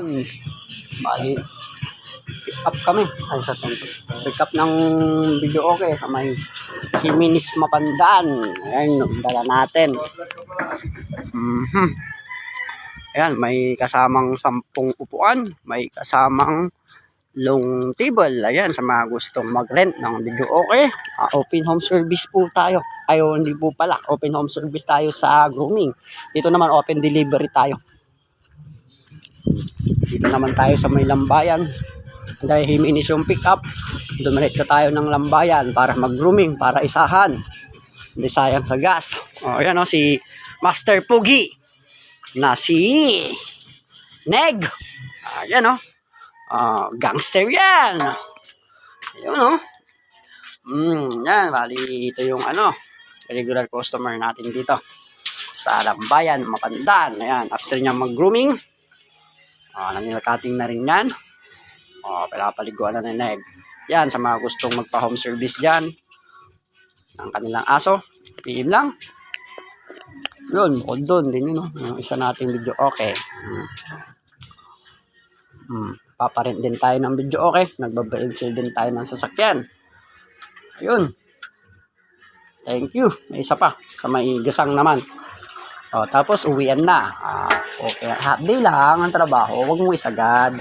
Yun. Bali, pick up kami. Ay, sa tonto. Pick up ng video okay sa may Himinis Mapandaan. Ayan, dala natin. Mhm. Ayan, may kasamang sampung upuan. May kasamang long table. Ayan, sa mga gustong mag-rent ng video okay. Ah, open home service po tayo. Ayo, hindi po pala. Open home service tayo sa grooming. Dito naman open delivery tayo. Dito naman tayo sa may lambayan. Dahil himinis yung pick up. Dumiretso tayo ng lambayan para mag-grooming, para isahan. Hindi sayang sa gas. O, ayan o, si Master Pugi na si Neg. Ayan o. Ah, gangster yan. Ayun o. Mm, yan, bali ito yung ano, regular customer natin dito sa Lambayan, Mapandan. Ayan, after niya mag-grooming, ah, nanginakating na rin yan. Oh, pinapaliguan na ni Neg. Yan, sa mga gustong magpa-home service dyan, ng kanilang aso, PM lang. Yun, bukod doon din yun, no? yung isa nating video okay. Hmm. Hmm. Paparent din tayo ng video okay. Nagbabail sale din tayo ng sasakyan. Ayun. Thank you. May isa pa. Sa may gasang naman. O, tapos uwian na. Ah, okay. Half day lang ang trabaho. Huwag mo isagad.